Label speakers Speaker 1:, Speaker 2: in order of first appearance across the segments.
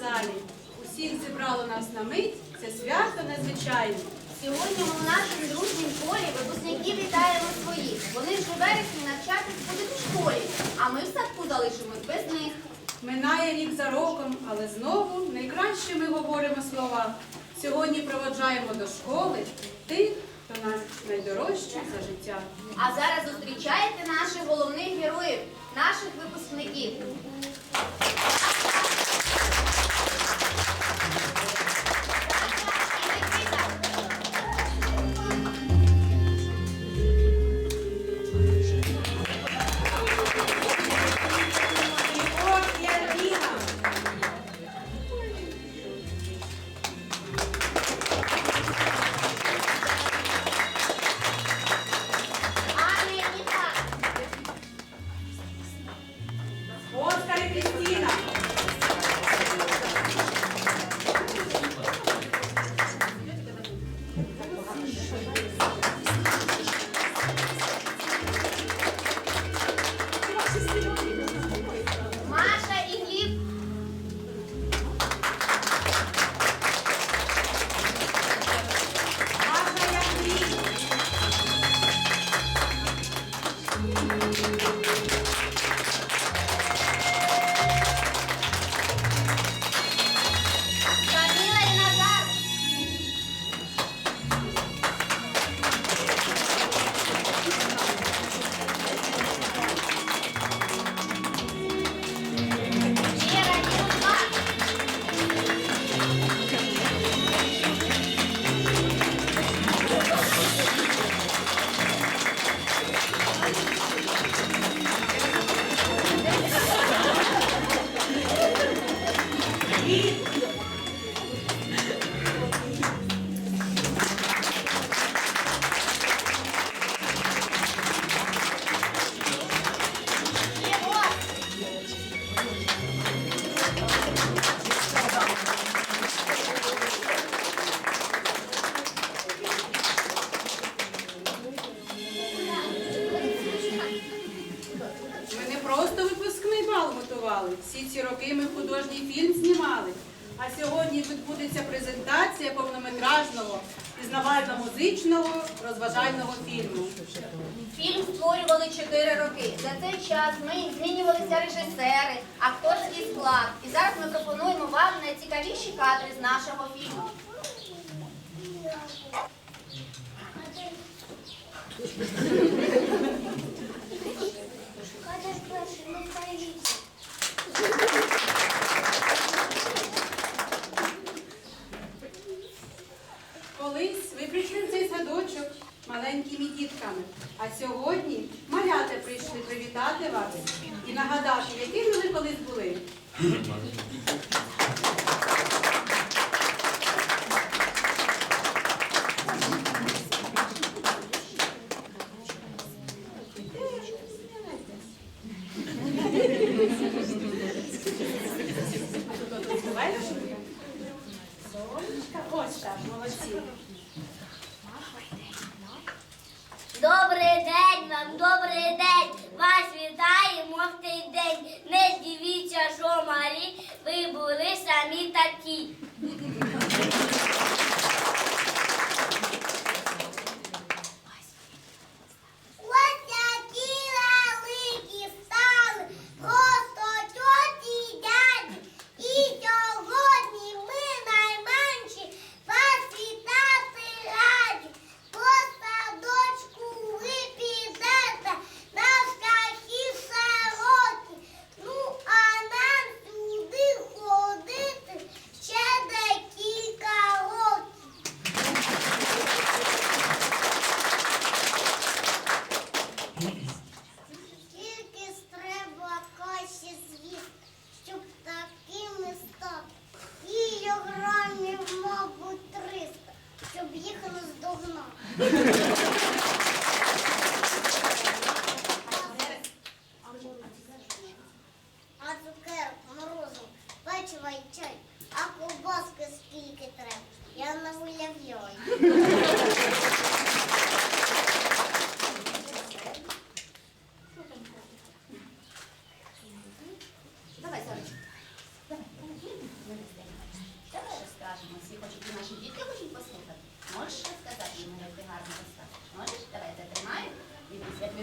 Speaker 1: залі. Усіх зібрало нас на мить, це свято незвичайне.
Speaker 2: Сьогодні ми у нашому дружнім колі випускників вітаємо своїх. Вони ж у вересні навчатись будуть в школі, а ми в садку залишимось без них.
Speaker 1: Минає рік за роком, але знову найкраще ми говоримо слова. Сьогодні проводжаємо до школи тих, хто нас найдорожчий за життя.
Speaker 2: А зараз зустрічайте наших головних героїв, наших випускників.
Speaker 1: Повнометражного пізнавально-музичного розважального фільму.
Speaker 2: Фільм створювали 4 роки. За цей час ми змінювалися режисери, акторський склад. І зараз ми пропонуємо вам найцікавіші кадри з нашого фільму.
Speaker 1: Колись ви прийшли в цей садочок маленькими дітками, а сьогодні малята прийшли привітати вас і нагадати, якими ви колись були.
Speaker 3: Добрий день вам, добрий день. Вас вітаємо в цей день. Не дивіться, що малі, ви були самі такі. Наздогнати. А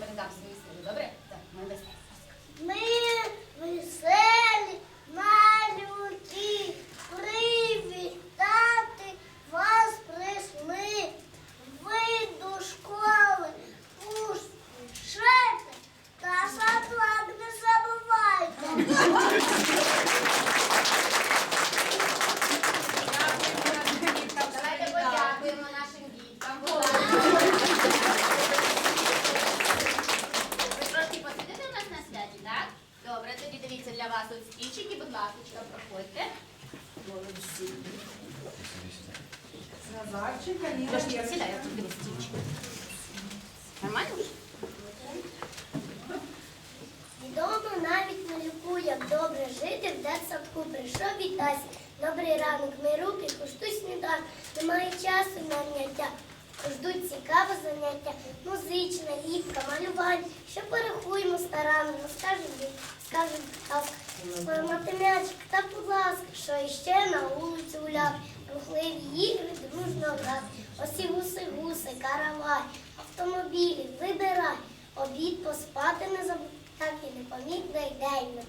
Speaker 3: me музична, ліпка, малювання, що порахуємо старанно, ну, скажемо, скажемо так, математик, та будь ласка, що іще на вулицю гуляв, рухливі ігри, дружно грав, Осі гуси, гуси, каравай, автомобілі, вибирай, обід поспати не забудь, так і не
Speaker 2: непомітний день.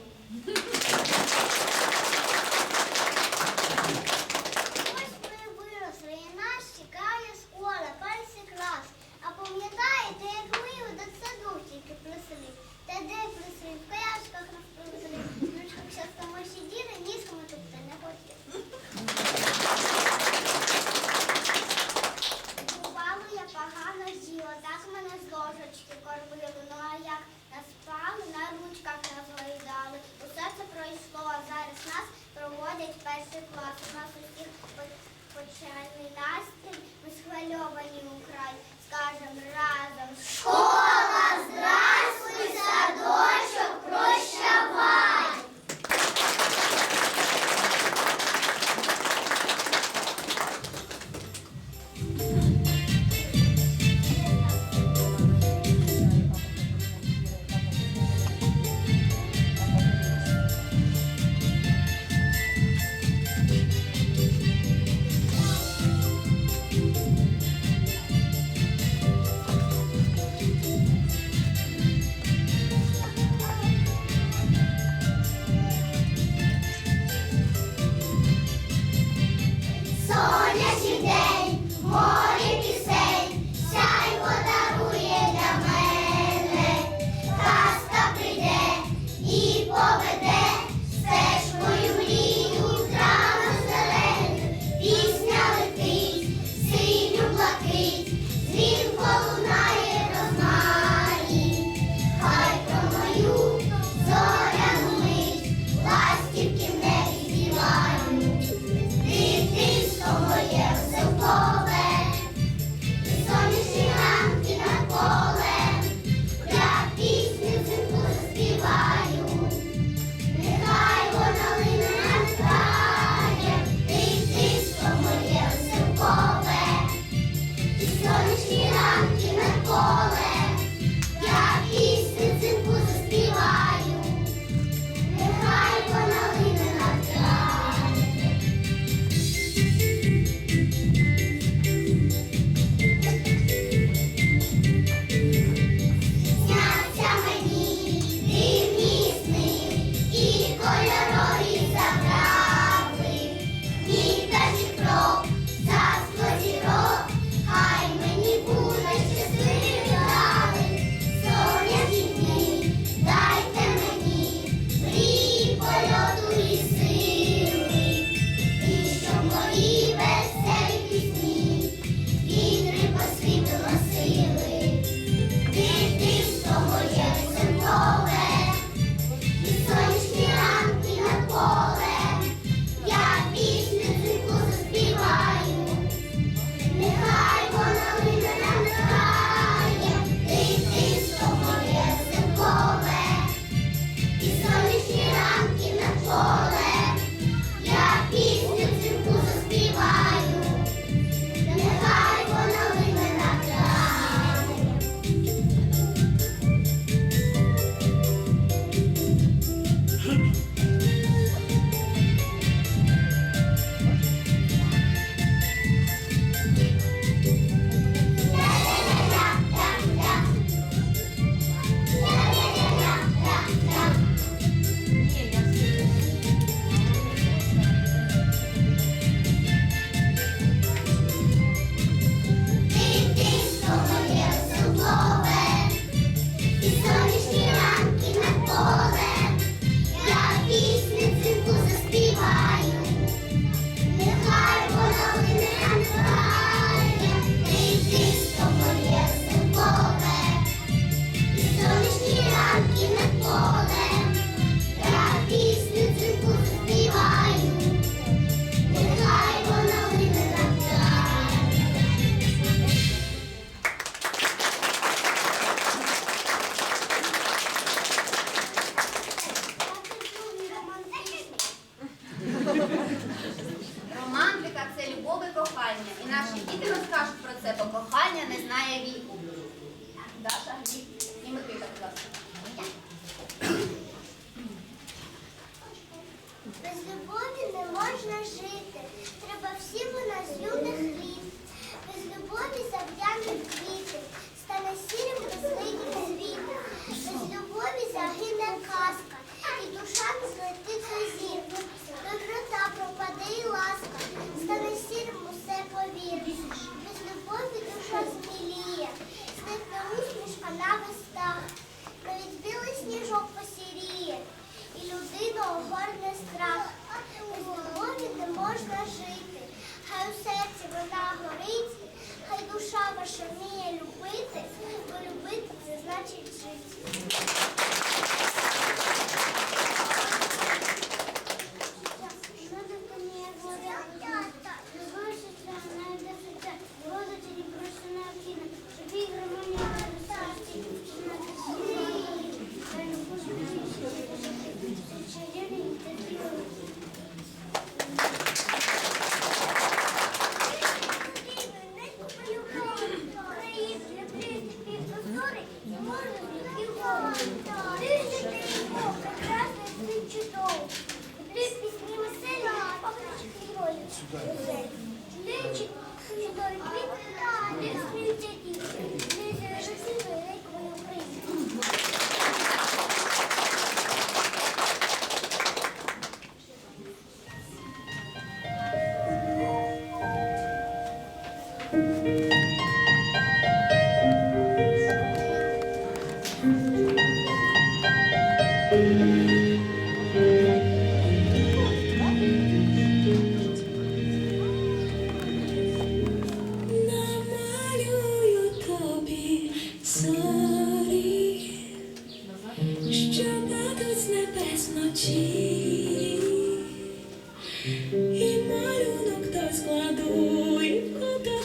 Speaker 2: Yeah.
Speaker 3: без любові не можна жити. Треба всім у нас юних літ, без любові завдяки. 나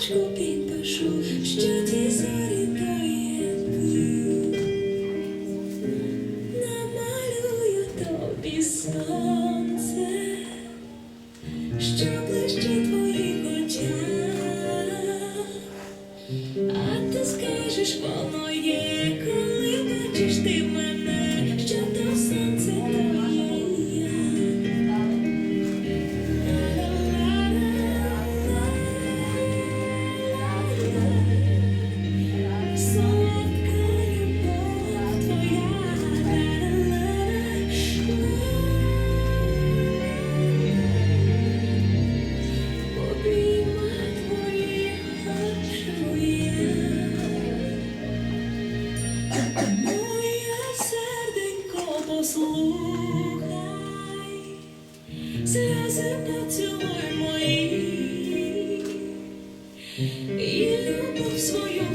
Speaker 3: 手边的书是纸巾。і
Speaker 4: любов свою.